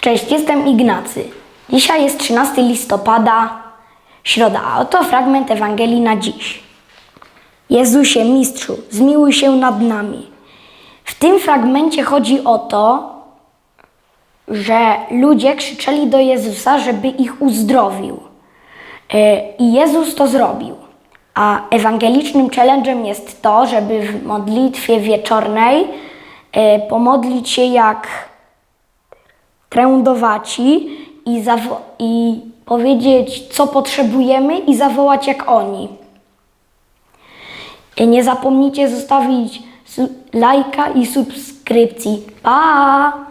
Cześć, jestem Ignacy. Dzisiaj jest 13 listopada, środa, a oto fragment Ewangelii na dziś. Jezusie, mistrzu, zmiłuj się nad nami. W tym fragmencie chodzi o to, że ludzie krzyczeli do Jezusa, żeby ich uzdrowił. E, I Jezus to zrobił. A ewangelicznym challenge'em jest to, żeby w modlitwie wieczornej e, pomodlić się jak trędowaci i, i powiedzieć, co potrzebujemy i zawołać jak oni. Nie zapomnijcie zostawić lajka i subskrypcji. Pa!